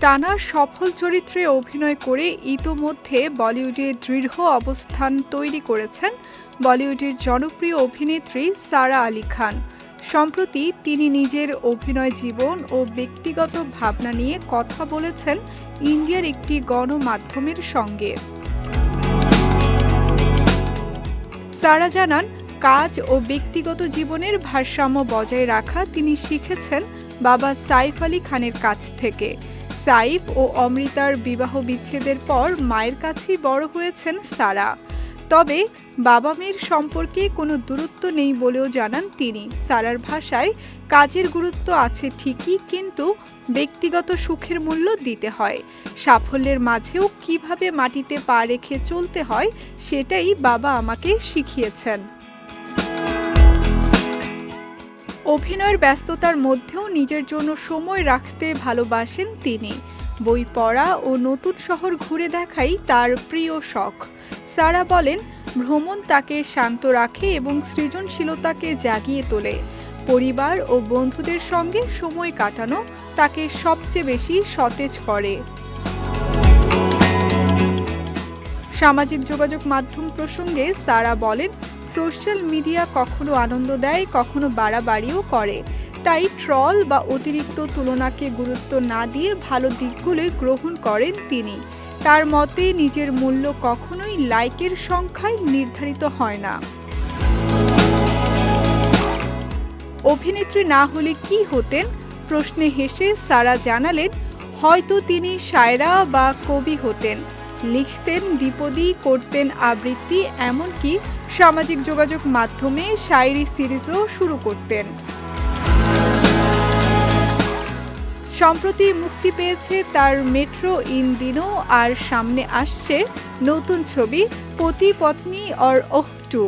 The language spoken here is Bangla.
টানা সফল চরিত্রে অভিনয় করে ইতোমধ্যে বলিউডে দৃঢ় অবস্থান তৈরি করেছেন বলিউডের জনপ্রিয় অভিনেত্রী সারা আলী খান। সম্প্রতি তিনি নিজের অভিনয় জীবন ও ব্যক্তিগত ভাবনা নিয়ে কথা বলেছেন ইন্ডিয়ার একটি গণমাধ্যমের সঙ্গে। সারা জানান কাজ ও ব্যক্তিগত জীবনের ভারসাম্য বজায় রাখা তিনি শিখেছেন বাবা সাইফ আলী খানের কাছ থেকে। সাইফ ও অমৃতার বিবাহ বিচ্ছেদের পর মায়ের কাছেই বড় হয়েছেন সারা। তবে বাবা মেয়ের সম্পর্কে কোনো দূরত্ব নেই বলেও জানান তিনি। সারার ভাষায় কাজের গুরুত্ব আছে ঠিকই, কিন্তু ব্যক্তিগত সুখের মূল্য দিতে হয়। সাফল্যের মাঝেও কীভাবে মাটিতে পা রেখে চলতে হয়, সেটাই বাবা আমাকে শিখিয়েছেন। অভিনয়ের ব্যস্ততার মধ্যেও নিজের জন্য সময় রাখতে ভালোবাসেন তিনি। বই পড়া ও নতুন শহর ঘুরে দেখাই তার প্রিয় শখ। সারা বলেন, ভ্রমণ তাকে শান্ত রাখে এবং সৃজনশীলতাকে জাগিয়ে তোলে। পরিবার ও বন্ধুদের সঙ্গে সময় কাটানো তাকে সবচেয়ে বেশি সতেজ করে। সামাজিক যোগাযোগ মাধ্যম প্রসঙ্গে সারা বলেন, সোশ্যাল মিডিয়া কখনো আনন্দ দেয়, কখনো বাড়াবাড়িও করে। তাই ট্রল বা অতিরিক্ত তুলনাকে গুরুত্ব না দিয়ে ভালো দিকগুলোই গ্রহণ করেন তিনি। তার মতে, নিজের মূল্য কখনোই লাইকের সংখ্যায় নির্ধারিত হয় না। অভিনেত্রী না হলে কি হতেন? প্রশ্নে হেসে সারা জানালেন, হয়তো তিনি শায়রা বা কবি হতেন। লিখতেন, দ্বিপদী করতেন আবৃত্তি, এমনকি সামাজিক যোগাযোগ মাধ্যমে শায়েরি সিরিজও শুরু করতেন। সম্প্রতি মুক্তি পেয়েছে তার মেট্রো ইন দিনও, আর সামনে আসছে নতুন ছবি, পতি পত্নী অর ওহ টু।